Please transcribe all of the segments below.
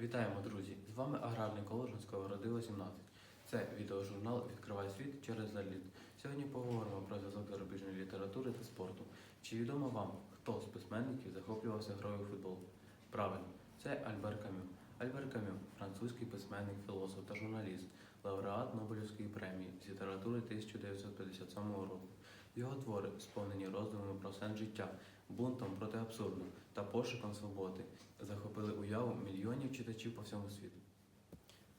Вітаємо, друзі! З вами аграрний коледж Сковороди 18. Це відеожурнал Відкривай світ через заліт. Сьогодні поговоримо про зв'язок зарубіжної літератури та спорту. Чи відомо вам, хто з письменників захоплювався грою у футбол? Правильно, це Альбер Камю. Альбер Камю французький письменник, філософ та журналіст, лауреат Нобелівської премії з літератури 1957 року. Його твори сповнені роздумами про сенс життя, бунтом проти абсурду та пошуком свободи, захопили уяву мільйонів читачів по всьому світу.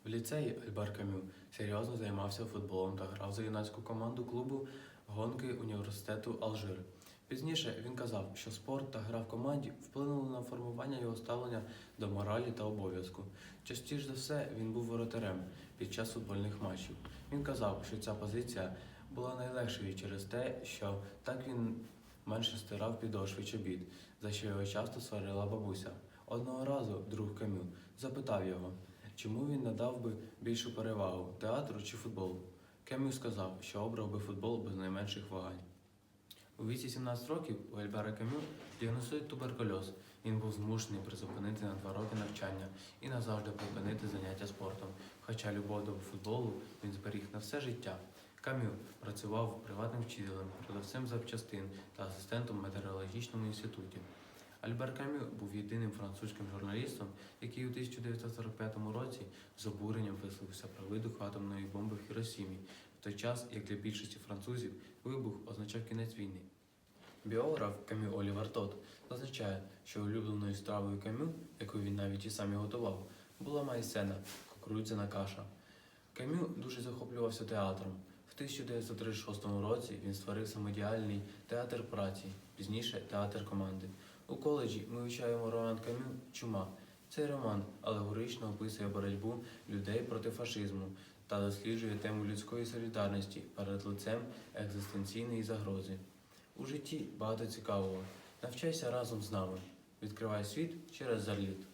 В ліцеї Альбер Камю серйозно займався футболом та грав за юнацьку команду клубу гонки університету Алжир. Пізніше він казав, що спорт та гра в команді вплинули на формування його ставлення до моралі та обов'язку. Частіше за все він був воротарем під час футбольних матчів. Він казав, що ця позиція була найлегшою через те, що так він менше стирав підошви чобіт, за що його часто сварила бабуся. Одного разу друг Камю запитав його, чому він надав би більшу перевагу театру чи футболу. Кемю сказав, що обрав би футбол без найменших вагань. У віці 17 років у Альбера Камю діагностують туберкульоз. Він був змушений призупинити на два роки навчання і назавжди припинити заняття спортом. Хоча любов до футболу він зберіг на все життя. Камю працював приватним вчителем, продавцем запчастин та асистентом в метеорологічному інституті. Альбер Камю був єдиним французьким журналістом, який у 1945 році з обуренням висловився про вибух атомної бомби в Хіросімі, в той час, як для більшості французів вибух означав кінець війни. Біограф Камю Олівер Тот зазначає, що улюбленою стравою Камю, яку він навіть і сам готував, була майсена кукурудзяна каша. Камю дуже захоплювався театром. В 1936 році він створив самодіяльний театр праці, пізніше театр команди. У коледжі ми вивчаємо роман Камю Чума. Цей роман алегорично описує боротьбу людей проти фашизму та досліджує тему людської солідарності перед лицем екзистенційної загрози. У житті багато цікавого. Навчайся разом з нами. Відкривай світ через заліт.